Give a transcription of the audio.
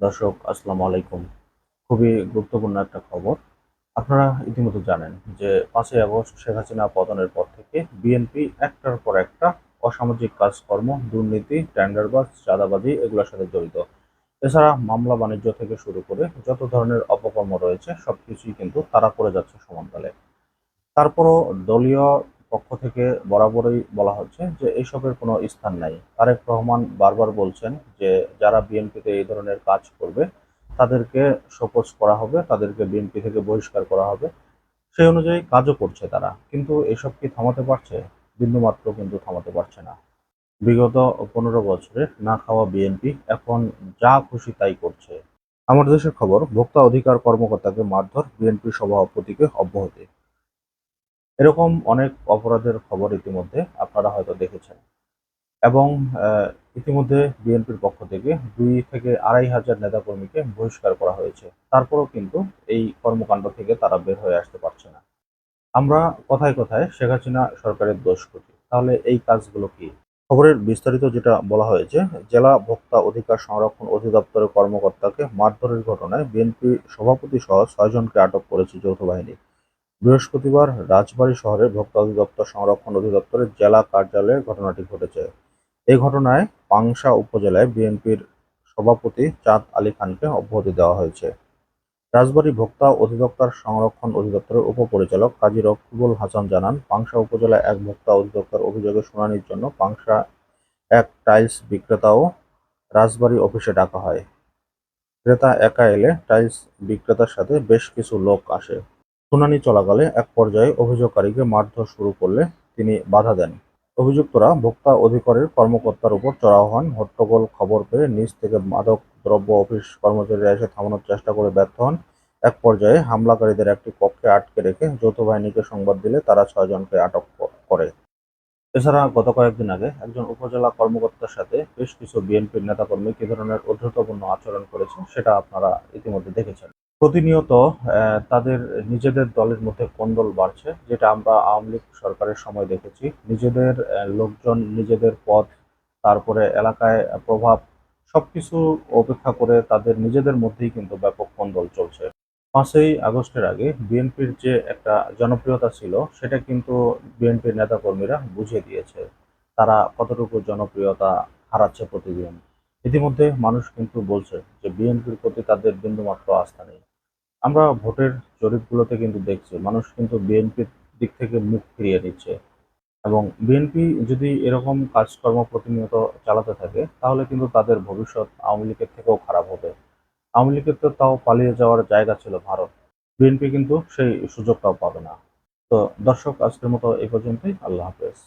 দর্শক, আসসালামু আলাইকুম। খুবই গুরুত্বপূর্ণ একটা খবর। আপনারা ইতিমধ্যে জানেন যে পাঁচই আগস্ট শেখ হাসিনা পতনের পর থেকে বিএনপি একটার পর একটা অসামাজিক কাজকর্ম, দুর্নীতি টেন্ডারবাজ চাঁদাবাজি এগুলোর সাথে জড়িত। এছাড়া মামলা বাণিজ্য থেকে শুরু করে যত ধরনের অপকর্ম রয়েছে, সবকিছুই কিন্তু তারা করে যাচ্ছে সমানতালে তারপরও দলীয় পক্ষ থেকে বরাবরই বলা হচ্ছে যে এইসবের কোনো স্থান নাই। তারেক রহমান বারবার বলছেন যে যারা বিএনপিতে এই ধরনের কাজ করবে, তাদেরকে শোকজ করা হবে, তাদেরকে বিএনপি থেকে বহিষ্কার করা হবে। সেই অনুযায়ী কাজও করছে তারা। কিন্তু এসব কি থামাতে পারছে? বিন্দুমাত্র কিন্তু থামাতে পারছে না। বিগত পনেরো বছরে না খাওয়া বিএনপি এখন যা খুশি তাই করছে। আমার দেশের খবর, ভোক্তা অধিকার কর্মকর্তাকে মারধর বিএনপি সভাপতিকে অব্যাহতি। এরকম অনেক অপরাধের খবর ইতিমধ্যে আপনারা হয়তো দেখেছেন। এবং ইতিমধ্যে বিএনপির পক্ষ থেকে দুই থেকে আড়াই হাজার নেতাকর্মীকে বহিষ্কার করা হয়েছে। তারপরেও কিন্তু এই কর্মকাণ্ড থেকে তারা বের হয়ে আসতে পারছে না। আমরা কথায় কথায় শেখ হাসিনা সরকারের দোষ করি তাহলে এই কাজগুলো কি? খবরের বিস্তারিত যেটা বলা হয়েছে, জেলা ভোক্তা অধিকার সংরক্ষণ অধিদপ্তরের কর্মকর্তাকে মারধরের ঘটনায় বিএনপি সভাপতি সহ ছয়জনকে আটক করেছে যৌথ বাহিনী। বৃহস্পতিবার রাজবাড়ী শহরে ভোক্তা অধিদপ্তর সংরক্ষণ অধিদপ্তরের জেলা কার্যালয়ে ঘটনাটি ঘটেছে। এই ঘটনায় পাংশা উপজেলায় বিএনপির সভাপতি চাঁদ আলী খানকে অব্যাহতি দেওয়া হয়েছে। রাজবাড়ী ভোক্তা অধিদপ্তর সংরক্ষণ অধিদপ্তরের উপপরিচালক কাজী রকিবুল হাসান জানান, পাংশা উপজেলায় এক ভোক্তা অধিদপ্তর অভিযোগের শুনানির জন্য পাংশা এক টাইলস বিক্রেতাও রাজবাড়ী অফিসে ডাকা হয়। ক্রেতা একা এলে টাইলস বিক্রেতার সাথে বেশ কিছু লোক আসে। শুনানি চলাকালে এক পর্যায়ে অভিযোগকারীকে মারধর শুরু করলে তিনি বাধা দেন। অভিযুক্তরা ভোক্তা অধিকারের কর্মকর্তার উপর চড়াও হন, হট্টগোল খবর পেয়ে নিজ থেকে মাদক, দ্রব্য, অফিস কর্মচারীরা এসে থামানোর চেষ্টা করে ব্যর্থ হন। এক পর্যায়ে হামলাকারীদের একটি কক্ষে আটকে রেখে যৌথ বাহিনীকে সংবাদ দিলে তারা ছয়জনকে আটক করে। এছাড়া গত কয়েকদিন আগে একজন উপজেলা কর্মকর্তার সাথে বেশ কিছু বিএনপির নেতাকর্মী কি ধরনের অধ্যতপূর্ণ আচরণ করেছে সেটা আপনারা ইতিমধ্যে দেখেছেন। প্রতিনিয়ত তাদের নিজেদের দলের মধ্যে কোন্দল বাড়ছে, যেটা আমরা আওয়ামী লীগ সরকারের সময় দেখেছি। নিজেদের লোকজন নিজেদের পদ তারপরে এলাকায় প্রভাব, সবকিছু উপেক্ষা করে তাদের নিজেদের মধ্যেই কিন্তু ব্যাপক কোন্দল চলছে। পাঁচই আগস্টের আগে বিএনপির যে একটা জনপ্রিয়তা ছিল, সেটা কিন্তু বিএনপির নেতাকর্মীরা বুঝিয়ে দিয়েছে। তারা কতটুকু জনপ্রিয়তা হারাচ্ছে প্রতিদিন? ইতিমধ্যে মানুষ কিন্তু বলছে যে বিএনপির প্রতি তাদের বিন্দুমাত্র আস্থা নেই। আমরা ভোটের জরিপগুলোতে কিন্তু দেখছি, মানুষ কিন্তু বিএনপির দিক থেকে মুখ ফিরিয়ে নিচ্ছে। এবং বিএনপি যদি এরকম কাজকর্ম প্রতিনিয়ত চালাতে থাকে, তাহলে কিন্তু তাদের ভবিষ্যৎ আওয়ামী লীগের থেকেও খারাপ হবে। আওয়ামী লীগের তো তাও পালিয়ে যাওয়ার জায়গা ছিল ভারত। বিএনপি কিন্তু সেই সুযোগটাও পাবে না। তো দর্শক, আজকের মতো এই পর্যন্তই। আল্লাহ হাফেজ।